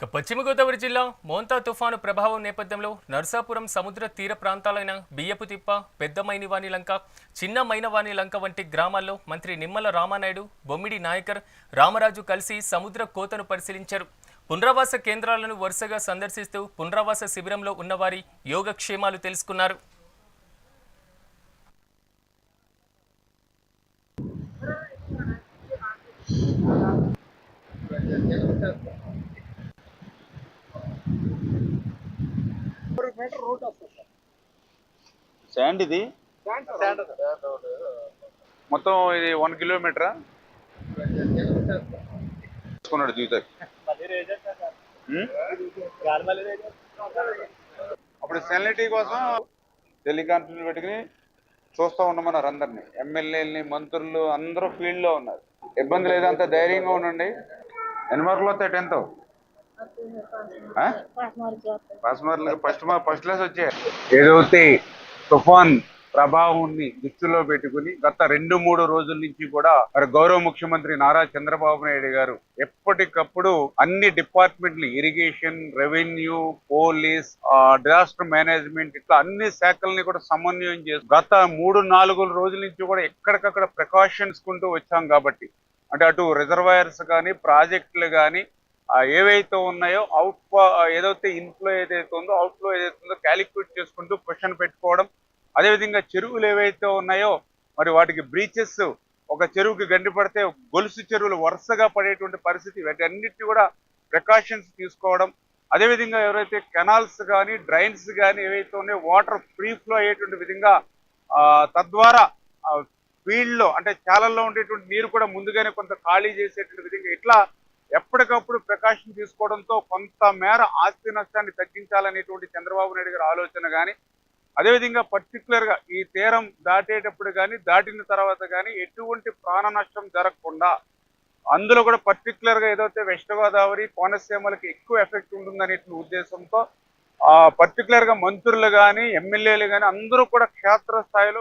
ఇక పశ్చిమ గోదావరి జిల్లా మోంతా తుఫాను ప్రభావం నేపథ్యంలో నర్సాపురం సముద్ర తీర ప్రాంతాలైన బియ్యపు తిప్ప పెద్ద మైనివాణి లంక చిన్న మైనవాణి లంక వంటి గ్రామాల్లో మంత్రి నిమ్మల రామానాయుడు బొమ్మిడి నాయకర్ రామరాజు కలిసి సముద్ర కోతను పరిశీలించారు. పునరావాస కేంద్రాలను వరుసగా సందర్శిస్తూ పునరావాస శిబిరంలో ఉన్నవారి యోగక్షేమాలు తెలుసుకున్నారు. మీటర్ వస్తుంది సార్ శాండ్ ఇది శాండ్ మొత్తం ఇది వన్ కిలోమీటరా తీసుకున్నాడు జీవితం రేజ్ అప్పుడు సెనిటీ కోసం టెలికాన్ఫరెన్స్ పెట్టుకుని చూస్తూ ఉండమన్నారు అందరినీ. ఎమ్మెల్యేలని మంత్రులు అందరూ ఫీల్డ్లో ఉన్నారు. ఇబ్బంది లేదంత ధైర్యంగా ఉండండి. ఎన్ని మార్కులు వస్తాయి టెన్త్? ఫస్ట్ ఫస్ట్ క్లాస్ వచ్చాయి ఏదైతే తుఫాన్ ప్రభావాన్ని దృష్టిలో పెట్టుకుని గత రెండు మూడు రోజుల నుంచి కూడా మరి గౌరవ ముఖ్యమంత్రి నారా చంద్రబాబు నాయుడు గారు ఎప్పటికప్పుడు అన్ని డిపార్ట్మెంట్లు irrigation revenue police disaster management ఇట్లా అన్ని శాఖల్ని కూడా సమన్వయం చేసి గత మూడు నాలుగు రోజుల నుంచి కూడా ఎక్కడికక్కడ ప్రికాషన్స్ కుంటూ వచ్చాం కాబట్టి. అంటే అటు రిజర్వాయర్స్ కానీ ప్రాజెక్టులు కానీ ఏవైతే ఉన్నాయో అవుట్ ఏదైతే ఇన్ఫ్లో ఏదైతే ఉందో అవుట్ఫ్లో ఏదైతే ఉందో క్యాలిక్యులేట్ చేసుకుంటూ క్వశ్చన్ పెట్టుకోవడం. అదేవిధంగా చెరువులు ఏవైతే ఉన్నాయో మరి వాటికి బ్రీచెస్ ఒక చెరువుకి గండి పడితే గొలుసు చెరువులు వరుసగా పడేటువంటి పరిస్థితి వీటన్నిటి కూడా ప్రికాషన్స్ తీసుకోవడం. అదేవిధంగా ఎవరైతే కెనాల్స్ కానీ డ్రైన్స్ కానీ ఏవైతే ఉన్నాయో వాటర్ ఫ్రీ ఫ్లో అయ్యేటువంటి విధంగా తద్వారా ఫీల్డ్లో అంటే చాలల్లో ఉండేటువంటి నీరు కూడా ముందుగానే కొంత ఖాళీ చేసేటువంటి విధంగా ఇట్లా ఎప్పటికప్పుడు ప్రికాషన్ తీసుకోవడంతో కొంత మేర ఆస్తి నష్టాన్ని తగ్గించాలనేటువంటి చంద్రబాబు నాయుడు గారి ఆలోచన కానీ అదేవిధంగా పర్టికులర్గా ఈ తీరం దాటేటప్పుడు కానీ దాటిన తర్వాత కానీ ఎటువంటి ప్రాణ నష్టం జరగకుండా అందులో కూడా పర్టికులర్గా ఏదైతే వెస్ట్ గోదావరి కోనసీమలకి ఎక్కువ ఎఫెక్ట్ ఉంటుందనే ఉద్దేశంతో ఆ మంత్రులు కానీ ఎమ్మెల్యేలు కానీ అందరూ కూడా క్షేత్రస్థాయిలో